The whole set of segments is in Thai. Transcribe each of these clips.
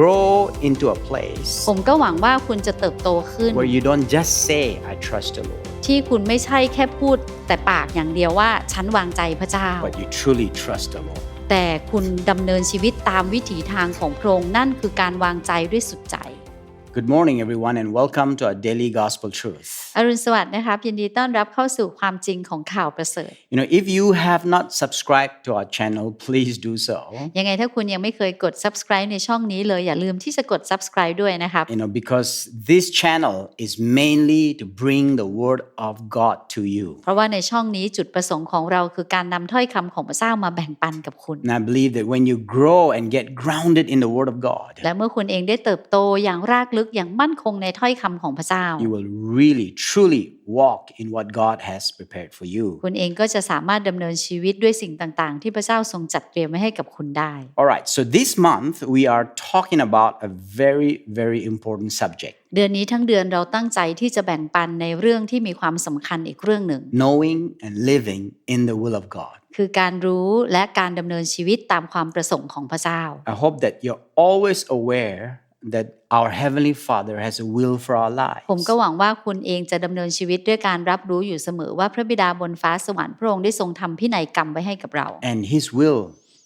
grow into a place ผมก็หวังว่าคุณจะเติบโตขึ้น where you don't just say, I trust the Lord, ที่คุณไม่ใช่แค่พูดแต่ปากอย่างเดียวว่าฉันวางใจพระเจ้า but you truly trust the Lord. แต่คุณดำเนินชีวิตตามวิถีทางของพระองค์นั่นคือการวางใจด้วยสุดใจ Good morning, everyone, and welcome to our daily gospel truth. อรุณสวัสดิ์นะครับยินดีต้อนรับเข้าสู่ความจริงของข่าวประเสริฐ You know, if you have not subscribed to our channel, please do so. ยังไงถ้าคุณยังไม่เคยกด subscribe ในช่องนี้เลยอย่าลืมที่จะกด subscribe ด้วยนะครับ You know, because this channel is mainly to bring the word of God to you. เพราะว่าในช่องนี้จุดประสงค์ของเราคือการนำถ้อยคำของพระเจ้ามาแบ่งปันกับคุณ And I believe that when you grow and get grounded in the word of God, และเมื่อคุณเองได้เติบโตอย่างรากลึกอย่างมั่นคงในถ้อยคำของพระเจ้า you will really, truly walk in what God has prepared for you. คุณเองก็จะสามารถดำเนินชีวิตด้วยสิ่งต่างๆ ที่พระเจ้าทรงจัดเตรียมไว้ให้กับคุณได้ All right, so this month we are talking about a very, very important subject เดือนนี้ทั้งเดือนเราตั้งใจที่จะแบ่งปันในเรื่องที่มีความสำคัญอีกเรื่องหนึ่ง knowing and living in the will of God. คือการรู้และการดำเนินชีวิตตามความประสงค์ของพระเจ้า I hope that you're always aware that our Heavenly Father has a will for our lives. ผมก็หวังว่าคุณเองจะดำเนินชีวิตด้วยการรับรู้อยู่เสมอว่าพระบิดาบนฟ้าสวรรค์พระองค์ได้ทรงทำพินัยกรรมไว้ให้กับเรา And His will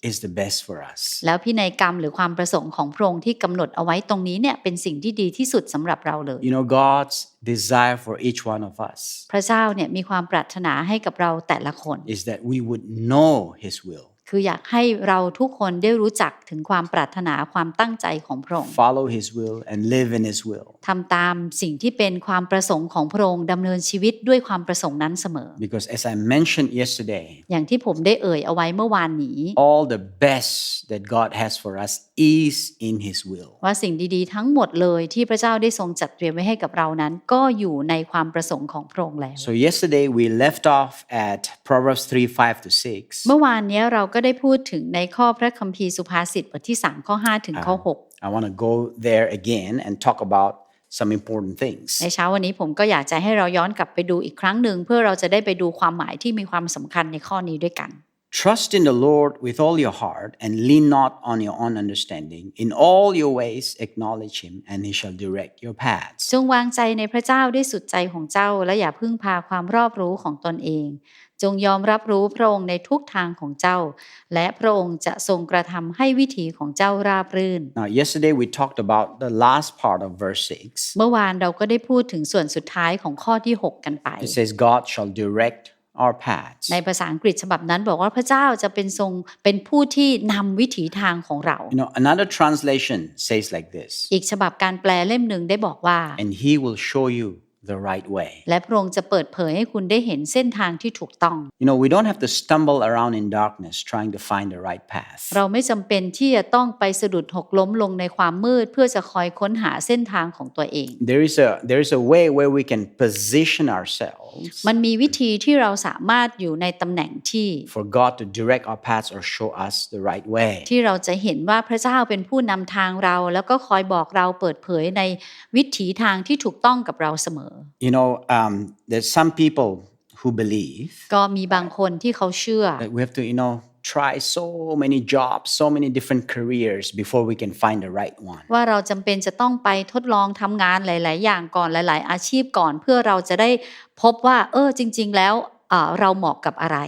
is the best for us. แล้วพินัยกรรมหรือความประสงค์ของพระองค์ที่กำหนดเอาไว้ตรงนี้เนี่ยเป็นสิ่งที่ดีที่สุดสำหรับเราเลย You know, God's desire for each one of us พระเจ้าเนี่ยมีความปรารถนาให้กับเราแต่ละคน is that we would know His will, คืออยากให้เราทุกคนได้รู้จักถึงความปรารถนาความตั้งใจของพระองค์ follow His will, and live in His will. ทำตามสิ่งที่เป็นความประสงค์ของพระองค์ดำเนินชีวิตด้วยความประสงค์นั้นเสมอ Because as I mentioned yesterday, อย่างที่ผมได้เอ่ยเอาไว้เมื่อวานนี้ all the best that God has for us is in His will. ว่าสิ่งดีๆ ทั้งหมดเลยที่พระเจ้าได้ทรงจัดเตรียมไว้ให้กับเรานั้น ก็อยู่ในความประสงค์ของพระองค์แล้ว So yesterday we left off at Proverbs 3 5 to 6. เมื่อวานเนี้ยเราก็ได้พูดถึงในข้อพระคัมภีร์สุภาษิตบทที่ 3 ข้อ 5 ถึงข้อ I want to go there again and talk about some important 6 things. ในเช้าวันนี้ผมก็อยากจะให้เราย้อนกลับไปดูอีกครั้งหนึ่งเพื่อเราจะได้ไปดูความหมายที่มีความสำคัญในข้อนี้ด้วยกัน Trust in the Lord with all your heart and lean not on your own understanding. In all your ways acknowledge him and he shall direct your paths. จงวางใจในพระเจ้าด้วยสุดใจของเจ้า และอย่าพึ่งพาความรอบรู้ของตนเอง จงยอมรับรู้พระองค์ในทุกทางของเจ้า และพระองค์จะทรงกระทำให้วิถีของเจ้าราบรื่น Now, yesterday we talked about the last part of verse 6. เมื่อวานเราก็ได้พูดถึงส่วนสุดท้ายของข้อที่ 6 กันไป It says, God shall direct our paths. ในภาษาอังกฤษฉบับนั้นบอกว่าพระเจ้าจะเป็นทรงเป็นผู้ที่นำวิถีทางของเรา You know, another translation says like this อีกฉบับการแปลเล่มหนึ่งได้บอกว่า and he will show you the right way. และพระองค์จะเปิดเผยให้คุณได้เห็นเส้นทางที่ถูกต้อง You know, we don't have to stumble around in darkness trying to find the right path. เราไม่จำเป็นที่จะต้องไปสะดุดหกล้มลงในความมืด เพื่อจะคอยค้นหาเส้นทางของตัวเอง There is a there is a way where we can position ourselves มันมีวิธีที่เราสามารถอยู่ในตำแหน่งที่ for God to direct our paths or show us the right way. ที่เราจะเห็นว่าพระเจ้าเป็นผู้นำทางเรา แล้วก็คอยบอกเราเปิดเผยในวิถีทางที่ถูกต้องกับเราเสมอ You know, um, there's some people who believe ก็มีบางคนที่เขาเชื่อ that we have to, you know, try so many jobs, so many different careers before we can find the right one. ว่าเราจำเป็นจะต้องไปทดลองทำงานหลาย ๆ อย่างก่อนหลาย ๆ อาชีพก่อนเพื่อเราจะได้พบว่าเออจริง ๆ แล้วเอ่อเราเหมาะกับอะไร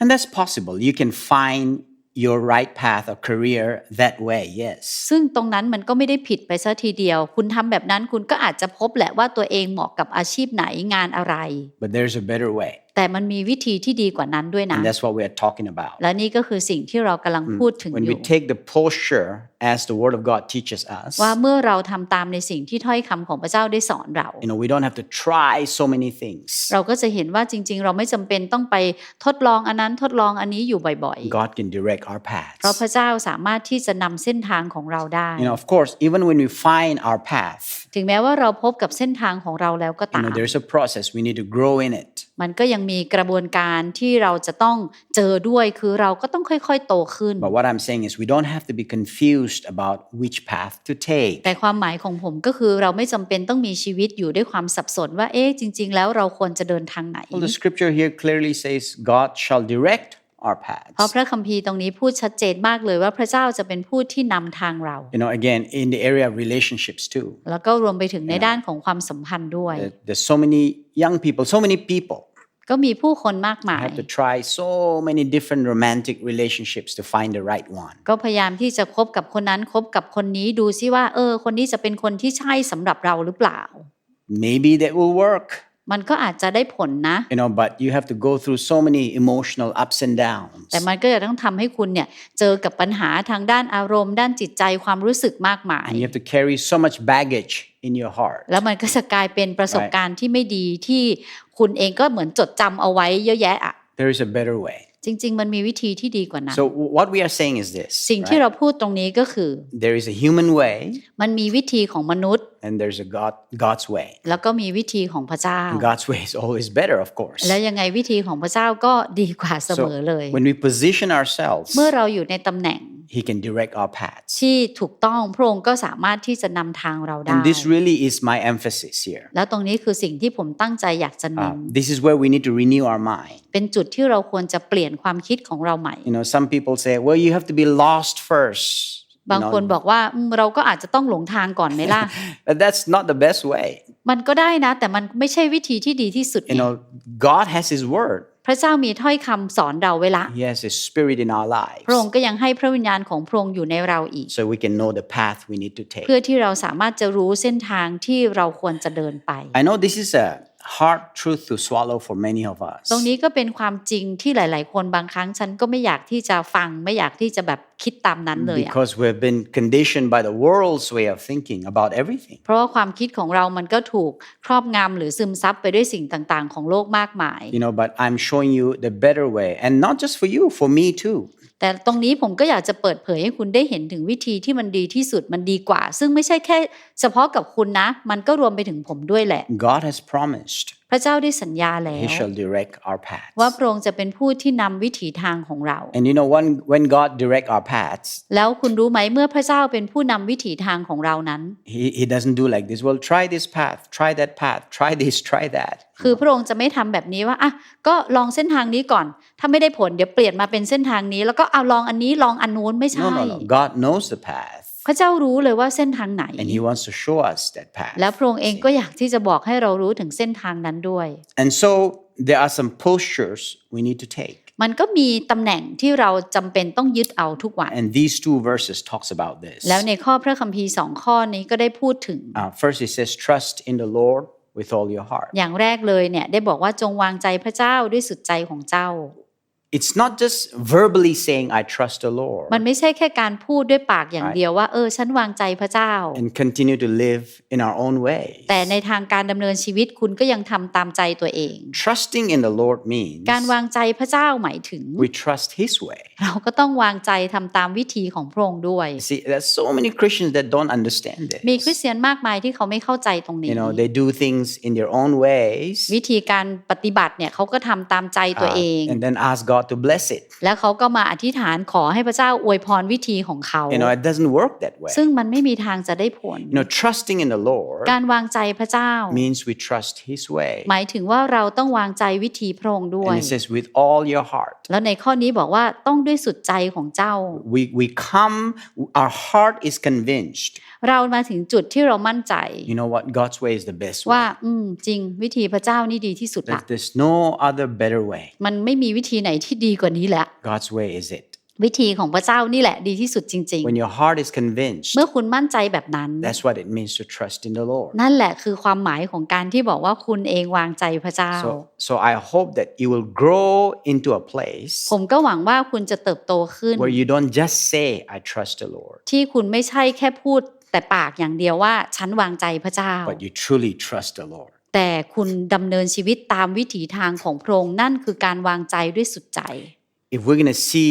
And that's possible. You can find your right path or career that way, yes. ซึ่งตรงนั้นมันก็ไม่ได้ผิดไปซะทีเดียว คุณทำแบบนั้นคุณก็อาจจะพบแหละว่าตัวเองเหมาะกับอาชีพไหนงานอะไร But there's a better way. แต่มันมีวิธีที่ดีกว่านั้นด้วยนะ And that's what we are talking about. และนี่ก็คือสิ่งที่เรากำลังพูดถึง When อ we ยู่ take the posture as the Word of God teaches us, ว่าเมื่อเราทำตามในสิ่งที่ถ้อยคำของพระเจ้าได้สอนเรา you know, we don't have to try so many things. เราก็จะเห็นว่าจริง ๆ เราไม่จำเป็นต้องไปทดลองอันนั้นทดลองอันนี้อยู่บ่อย God can direct our ๆเพ paths. ราะพระเจ้าสามารถที่จะนำเส้นทางของเราได้ You know, of course, even when we find our path, ถึงแม้ว่าเราพบกับเส้นทางของเราแล้วก็ you ตาม know, there's a process. We need to grow in it. มันก็ยังมีกระบวนการที่เราจะต้องเจอด้วยคือเราก็ต้องค่อยๆ โตขึ้น But what I'm saying is, we don't have to be confused about which path to take. แต่ความหมายของผมก็คือเราไม่จำเป็นต้องมีชีวิตอยู่ด้วยความสับสนว่าเอ๊ะจริง ๆ แล้วเราควรจะเดินทางไหน Well, the scripture here clearly says, God shall direct our เพราะ paths. พระคัมภีร์ตรงนี้พูดชัดเจนมากเลยว่าพระเจ้าจะเป็นผู้ที่นำทางเรา You know, again, in the area of relationships too. แล้วก็รวมไปถึงในด้านของความสัมพันธ์ด้วย There- There's so many young people, so many people ก็มีผู้คนมากมาย have to try so many different romantic relationships to find the right one. ก็พยายามที่จะคบกับคนนั้นคบกับคนนี้ดูซิว่า เออ คนนี้จะเป็นคนที่ใช่สำหรับเราหรือเปล่า Maybe that will work, มันก็อาจจะได้ผลนะ you know, but you have to go through so many emotional ups and downs. แต่มันก็จะต้องทำให้คุณเนี่ยเจอกับปัญหาทางด้านอารมณ์ ด้านจิตใจความรู้สึกมากมาย And you have to carry so much baggage in your heart. แล้วมันก็จะกลายเป็นประสบการณ์ที่ไม่ดีที่คุณเองก็เหมือนจดจำเอาไว้เยอะแยะอะ There is a better way. จริง ๆ มันมีวิธีที่ดีกว่านั้น So, w- what we are saying is this สิ่งที่ right? เราพูดตรงนี้ก็คือ there is a human way มันมีวิธีของมนุษย์ and there's a God, God's way. แล้วก็มีวิธีของพระเจ้า And God's way is always better, of course. แล้วยังไงวิธีของพระเจ้าก็ดีกว่าเสมอเลย when we position ourselves, เมื่อเราอยู่ในตำแหน่ง He can direct our paths. ที่ถูกต้องพระองค์ก็สามารถที่จะนำทางเราได้ And this really is my emphasis here. แล้วตรงนี้คือสิ่งที่ผมตั้งใจอยากจะเน้น Uh, this is where we need to renew our mind. เป็นจุดที่เราควรจะเปลี่ยนความคิดของเราใหม่ You know, some people say, well, you have to be lost first. You บางคน know, บอกว่าอืมเราก็อาจจะต้องหลงทางก่อนไหมล่ะ but that's not the best way. มันก็ได้นะ แต่มันไม่ใช่วิธีที่ดีที่สุด You ไง know, God has His word. พระเจ้ามีถ้อยคำสอนเราไว้ละ He has His Spirit in our lives, พระองค์ก็ยังให้พระวิญญาณของพระองค์อยู่ในเราอีก so we can know the path we need to take. เพื่อที่เราสามารถจะรู้เส้นทางที่เราควรจะเดินไป I know this is a hard truth to swallow for many of us. ตรงนี้ก็เป็นความจริงที่หลาย ๆ คนบางครั้งฉันก็ไม่อยากที่จะฟังไม่อยากที่จะแบบคิดตามนั้นเลยอะ Because we've been conditioned by the world's way of thinking about everything. เพราะว่าความคิดของเรามันก็ถูกครอบงำหรือซึมซับไปด้วยสิ่งต่าง ๆ ของโลกมากมาย You know, but I'm showing you the better way. And not just for you, for me too. แต่ตรงนี้ผมก็อยากจะเปิดเผยให้คุณได้เห็นถึงวิธีที่มันดีที่สุดมันดีกว่า ซึ่งไม่ใช่แค่เฉพาะกับคุณนะ มันก็รวมไปถึงผมด้วยแหละ God has promised พระเจ้าได้สัญญาแล้ He ว shall direct our paths. ว่าพระองค์จะเป็นผู้ที่นำวิถีทางของเรา And you know, when, when God direct our paths, แล้วคุณรู้ไหมเมื่อพระเจ้าเป็นผู้นำวิถีทางของเรานั้น he, he doesn't do like this. Well, try this path, try that path, try this, try that. คือพระองค์จะไม่ทำแบบนี้ว่าอะก็ลองเส้นทางนี้ก่อน ถ้าไม่ได้ผลเดี๋ยวเปลี่ยนมาเป็นเส้นทางนี้ แล้วก็เอาลองอันนี้ลองอันนู้นไม่ใช่ No, no, no. God knows the path. พระเจ้ารู้เลยว่าเส้นทางไหน And He wants to show us that path. แล้วพระองค์เองก็อยากที่จะบอกให้เรารู้ถึงเส้นทางนั้นด้วย And so there are some postures we need to take. มันก็มีตำแหน่งที่เราจำเป็นต้องยึดเอาทุกวัน And these two verses talks about this. แล้วในข้อพระคัมภีร์สองข้อนี้ก็ได้พูดถึง Uh, first, it says, trust in the Lord with all your heart. อย่างแรกเลยเนี่ยได้บอกว่าจงวางใจพระเจ้าด้วยสุดใจของเจ้า It's not just verbally saying, I trust the Lord มันไม่ใช่แค่การพูดด้วยปากอย่างเดียวว่าเออฉันวางใจพระเจ้า and continue to live in our own way. แต่ในทางการดำเนินชีวิตคุณก็ยังทำตามใจตัวเอง Trusting in the Lord means การวางใจพระเจ้าหมายถึง we trust His way. เราก็ต้องวางใจทำตามวิธีของพระองค์ด้วย See, there's so many Christians that don't understand มีคริ this. สเตียนมากมายที่เขาไม่เข้าใจตรงนี้ You know, they do things in their own ways วิธีการปฏิบัติเนี่ยเขาก็ทำตามใจตัว uh, เอง and then ask God to bless it. แล้วเขาก็มาอธิษฐานขอให้พระเจ้าอวยพรวิธีของเขา You know, it doesn't work that way. ซึ่งมันไม่มีทางจะได้ผล You know, trusting in the Lord การวางใจพระเจ้า means we trust His way. หมายถึงว่าเราต้องวางใจวิธีพระองค์ด้วย And it says, with all your heart. แล้วในข้อนี้บอกว่าต้องด้วยสุดใจของเจ้า We, we come, our heart is convinced. เรามาถึงจุดที่เรามั่นใจ You know what? God's way is the best ว่า way. อืมจริงวิธีพระเจ้านี่ดีที่สุดละ There- There's no other better way. มันไม่มีวิธีไหนที่ดีกว่านี้แหละ God's way is it. วิธีของพระเจ้านี่แหละดีที่สุดจริง When your heart is convinced, ๆเมื่อคุณมั่นใจแบบนั้น that's what it means to trust in the Lord. นั่นแหละคือความหมายของการที่บอกว่าคุณเองวางใจพระเจ้า So, so I hope that you will grow into a place ผมก็หวังว่าคุณจะเติบโตขึ้น where you don't just say, I trust the Lord, ที่คุณไม่ใช่แค่พูด แต่ปากอย่างเดียวว่าฉันวางใจพระเจ้า but you truly trust the Lord. แต่คุณดำเนินชีวิตตามวิถีทางของพระองค์นั่นคือการวางใจด้วยสุดใจ If we're going to see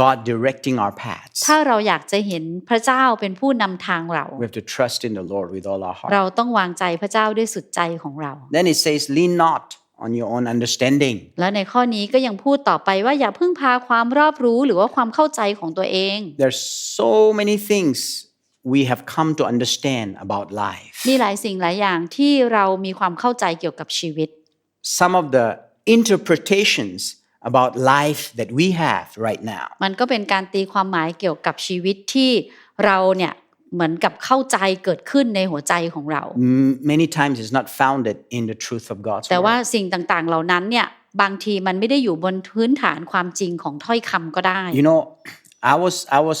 God directing our paths, ถ้าเราอยากจะเห็นพระเจ้าเป็นผู้นำทางเรา we have to trust in the Lord with all our heart. เราต้องวางใจพระเจ้าด้วยสุดใจของเรา Then it says, lean not on your own understanding. และในข้อนี้ก็ยังพูดต่อไปว่าอย่าพึ่งพาความรอบรู้หรือว่าความเข้าใจของตัวเอง There's so many things we have come to understand about life. มีหลายสิ่งหลายอย่างที่เรามีความเข้าใจเกี่ยวกับชีวิต Some of the interpretations about life that we have right now. มันก็เป็นการตีความหมายเกี่ยวกับชีวิตที่เราเนี่ยเหมือนกับเข้าใจเกิดขึ้นในหัวใจของเรา M- Many times it's not founded in the truth of God's แต่ว่า word. สิ่งต่างๆ เหล่านั้นเนี่ยบางทีมันไม่ได้อยู่บนพื้นฐานความจริงของถ้อยคำก็ได้ You know, I was I was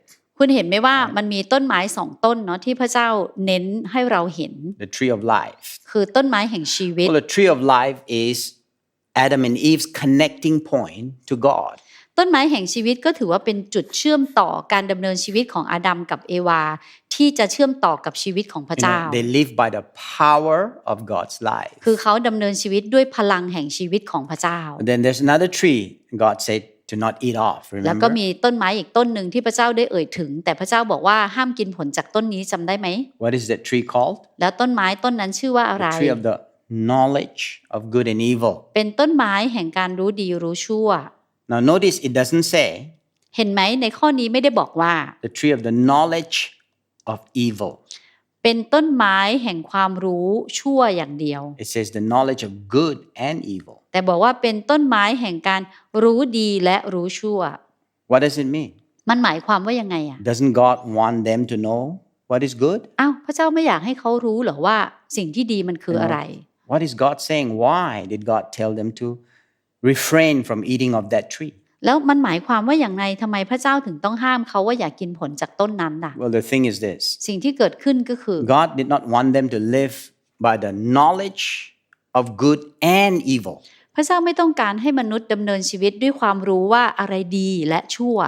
คุณเห็นไหมว่ามันมีต้นไม้สองต้นเนาะที่พระเจ้าเน้นให้เราเห็น The tree of life. คือต้นไม้แห่งชีวิต Well, the tree of life is Adam and Eve's connecting point to God. ต้นไม้แห่งชีวิตก็ถือว่าเป็นจุดเชื่อมต่อการดำเนินชีวิตของอาดัมกับเอวา ที่จะเชื่อมต่อกับชีวิตของพระ You เจ้า know, they live by the power of God's life. คือเขาดำเนินชีวิตด้วยพลังแห่งชีวิตของพระเจ้า And then there's another tree God said to not eat off. แล้วก็ Remember? มีต้นไม้อีกต้นหนึ่งที่พระเจ้าได้เอ่ยถึง แต่พระเจ้าบอกว่าห้ามกินผลจากต้นนี้จำได้ไหม What is that tree called? แล้วต้นไม้ต้นนั้นชื่อว่าอะไร The tree of the knowledge of good and evil. เป็นต้นไม้แห่งการรู้ดีรู้ชั่ว Now notice it doesn't say เห็นไหมในข้อนี้ไม่ได้บอกว่า the tree of the knowledge of evil. เป็นต้นไม้แห่งความรู้ชั่วอย่างเดียว It says the knowledge of good and evil. แต่บอกว่าเป็นต้นไม้แห่งการรู้ดีและรู้ชั่ว What does it mean? มันหมายความว่ายังไงอะ Doesn't God want them to know what is good? อ้าวพระเจ้าไม่อยากให้เขารู้เหรอว่าสิ่งที่ดีมันคืออะไร What is God saying? Why did God tell them to refrain from eating of that tree? แล้วมันหมายความว่าอย่างไรทำไมพระเจ้าถึงต้องห้ามเขาว่าอย่ากกินผลจากต้นนั้นล่ะ Well, the thing is this สิ่งที่เกิดขึ้นก็คือ God did not want them to live by the knowledge of good and evil. พระเจ้าไม่ต้องการให้มนุษย์ดำเนินชีวิตด้วยความรู้ว่าอะไรดีและชั่ว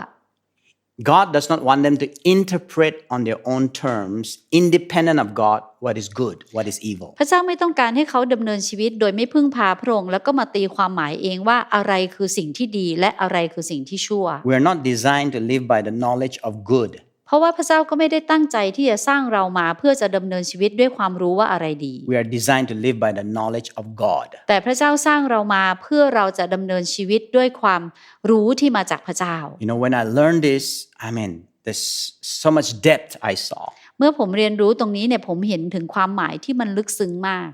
God does not want them to interpret on their own terms, independent of God, what is good, what is evil. พระเจ้าไม่ต้องการให้เขาดำเนินชีวิตโดยไม่พึ่งพาพระองค์แล้วก็มาตีความหมายเองว่าอะไรคือสิ่งที่ดีและอะไรคือสิ่งที่ชั่ว We are not designed to live by the knowledge of good. เพราะว่าพระเจ้าก็ไม่ได้ตั้งใจที่จะสร้างเรามาเพื่อจะดำเนินชีวิตด้วยความรู้ว่าอะไรดี We are designed to live by the knowledge of God. แต่พระเจ้าสร้างเรามาเพื่อเราจะดำเนินชีวิตด้วยความรู้ที่มาจากพระเจ้า You know, when I learned this, I mean, there's so much depth I saw. เมื่อผมเรียนรู้ตรงนี้เนี่ยผมเห็นถึงความหมายที่มันลึกซึ้งมาก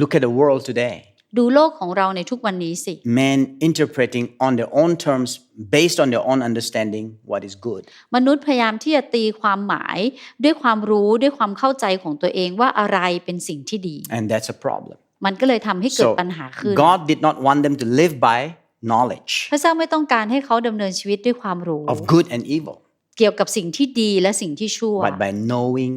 Look at the world today. ดูโลกของเราในทุกวันนี้สิ Men interpreting on their own terms, based on their own understanding, what is good. มนุษย์พยายามที่จะตีความหมายด้วยความรู้ด้วยความเข้าใจของตัวเองว่าอะไรเป็นสิ่งที่ดี And that's a problem. มันก็เลยทำให้เกิด So, ปัญหาขึ้น God did not want them to live by knowledge พระเจ้าไม่ต้องการให้เขาดำเนินชีวิตด้วยความรู้ of good and evil, เกี่ยวกับสิ่งที่ดีและสิ่งที่ชั่ว but by knowing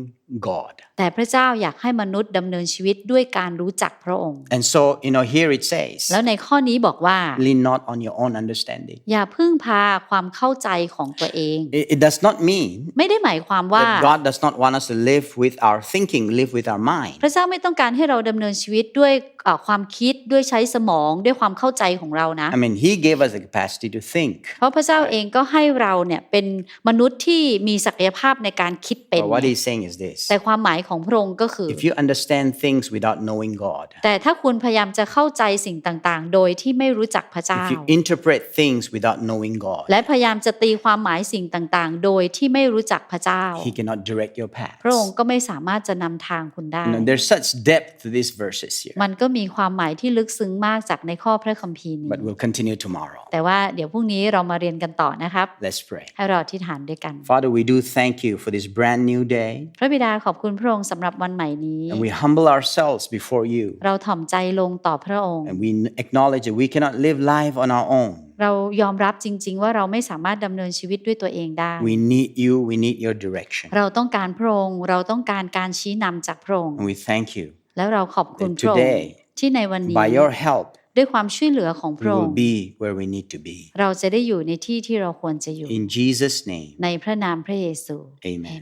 God. แต่พระเจ้าอยากให้มนุษย์ดำเนินชีวิตด้วยการรู้จักพระองค์ And so, you know, here it says, แล้วในข้อนี้บอกว่า lean not on your own understanding. อย่าพึ่งพาความเข้าใจของตัวเอง It, it does not mean ไม่ได้หมายความว่า that God does not want us to live with our thinking, live with our mind. พระเจ้าไม่ต้องการให้เราดำเนินชีวิตด้วยเอ่อความคิดด้วยใช้สมองด้วยความเข้าใจของเรานะ I mean, He gave us the capacity to think. เพราะพระเจ้าเองก็ให้เราเนี่ยเป็นมนุษย์ที่มีศักยภาพในการคิดเป็น But what He's saying is this แต่ความหมายของพระองค์ก็คือ if you understand things without knowing God, แต่ถ้าคุณพยายามจะเข้าใจสิ่งต่างๆ โดยที่ไม่รู้จักพระเจ้า if you interpret things without knowing God, และพยายามจะตีความหมายสิ่งต่างๆ โดยที่ไม่รู้จักพระเจ้า He cannot direct your path. พระองค์ก็ไม่สามารถจะนำทางคุณได้ You know, there's such depth to these verses here, มันก็มีความหมายที่ลึกซึ้งมากจากในข้อพระคัมภีร์นี้ but we'll continue tomorrow. แต่ว่าเดี๋ยวพรุ่งนี้เรามาเรียนกันต่อนะครับ Let's pray. ให้เราอธิษฐานด้วยกัน Father, we do thank you for this brand new day, พระบิดาขอบคุณพระองค์สำหรับวันใหม่นี้ and we humble ourselves before you, เราถ่อมใจลงต่อพระองค์ and we acknowledge that we cannot live life on our own. เรายอมรับจริง ๆ ว่าเราไม่สามารถดำเนินชีวิตด้วยตัวเองได้ We need you, we need your direction. เราต้องการพระองค์เราต้องการการชี้นำจากพระองค์ And we thank you แล้วเราขอบคุณ that พระองค์ today, ที่ในวันนี้ by your help, ด้วยความช่วยเหลือของพ we ระอง will ค์ be where we need to be. เราจะได้อยู่ในที่ที่เราควรจะอยู่ In Jesus' name, ในพระนามพระเยซู amen.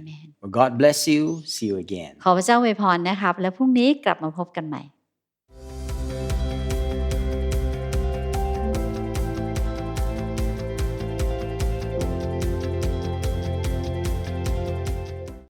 God bless you. See you again. ขอพระเจ้าอวยพรนะครับ แล้วพรุ่งนี้กลับมาพบกันใหม่